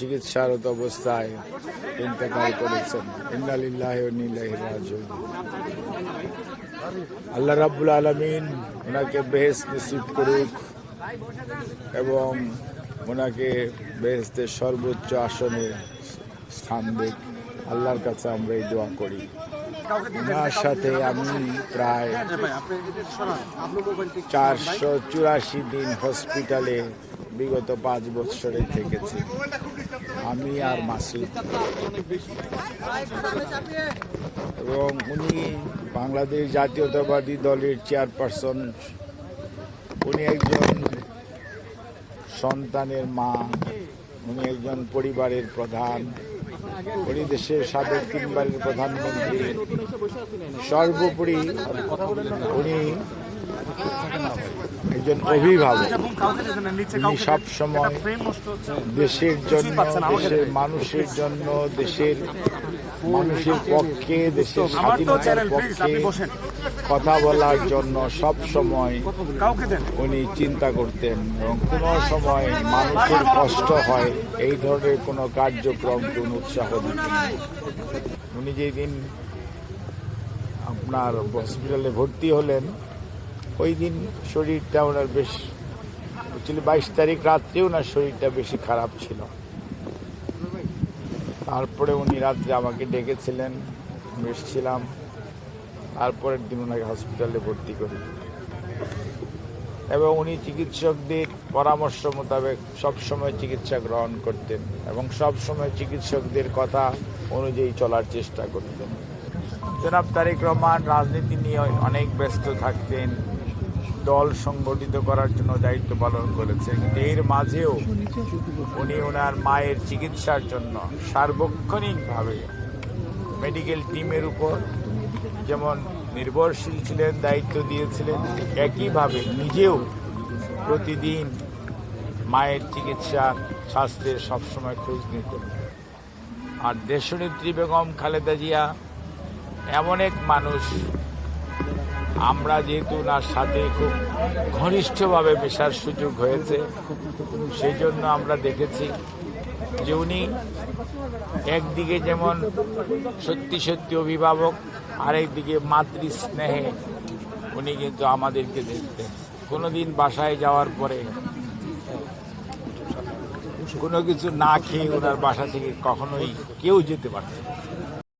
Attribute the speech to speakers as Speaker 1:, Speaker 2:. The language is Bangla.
Speaker 1: চিকিৎসারত অবস্থায় ইন্তেকাল করেছেন। ইন্দালিল্লাহ রাজুন আল্লাহ রাব্বুল আলমিন ওনাকে বেহেস নসিব করুক এবং ওনাকে বেহেস্তের সর্বোচ্চ আসনে স্থান দেখ আল্লাহর কাছে আমরা এই দোয়া করি। ওনার সাথে আমি প্রায় চারশো চুরাশি দিন হসপিটালে বিগত পাঁচ বছরে থেকেছি। আমি আর মাসুদ। এবং উনি বাংলাদেশ জাতীয়তাবাদী দলের চেয়ারপারসন। উনি একজন সন্তানের মা, উনি একজন পরিবারের প্রধান। উনি দেশের সাবেক তিনবারের প্রধানমন্ত্রী। সর্বোপরি উনি একজন অভিভাবক উনি সব সময় দেশের জন্য, দেশের মানুষের জন্য, দেশের মানুষের পক্ষে, দেশের স্বাধীনতার পক্ষে কথা বলার জন্য সব সময় উনি চিন্তা করতেন এবং কোনো সময় মানুষের কষ্ট হয়, এই ধরনের কোনো কার্যক্রমকে উনি উৎসাহ দিতেন উনি যেদিন আপনার হসপিটালে ভর্তি হলেন ওই দিন শরীরটা ওনার বেশ অ্যাকচুয়ালি বাইশ তারিখ রাত্রে ওনার শরীরটা বেশি খারাপ ছিল। তারপরে উনি রাত্রে আমাকে ডেকেছিলেন এসেছিলাম। তারপরের দিন ওনাকে হসপিটালে ভর্তি করি। এবং উনি চিকিৎসকদের পরামর্শ মোতাবেক সবসময় চিকিৎসা গ্রহণ করতেন এবং সবসময় চিকিৎসকদের কথা অনুযায়ী চলার চেষ্টা করতেন। জনাব তারেক রহমান, রাজনীতি নিয়ে অনেক ব্যস্ত থাকতেন। দল সংগঠিত করার জন্য দায়িত্ব পালন কিন্তু এর মাঝেও উনি ওনার মায়ের চিকিৎসার জন্য সার্বক্ষণিকভাবে মেডিকেল টিমের উপর যেমন নির্ভরশীল ছিলেন, দায়িত্ব দিয়েছিলেন, একইভাবে নিজেও প্রতিদিন মায়ের চিকিৎসা স্বাস্থ্যের সবসময় খোঁজ নিতেন। আর দেশনেত্রী বেগম খালেদা জিয়া এমন এক মানুষ আমরা যেহেতু ওনার সাথে খুব ঘনিষ্ঠভাবে মেশার সুযোগ হয়েছে, সেই জন্য আমরা দেখেছি যে উনি একদিকে যেমন সত্যি সত্যি অভিভাবক, আরেকদিকে মাতৃ স্নেহে উনি কিন্তু আমাদেরকে দেখতেন কোনোদিন বাসায় যাওয়ার পরে কোনো কিছু না খেয়ে ওনার বাসা থেকে কখনোই কেউ যেতে পারতেন না।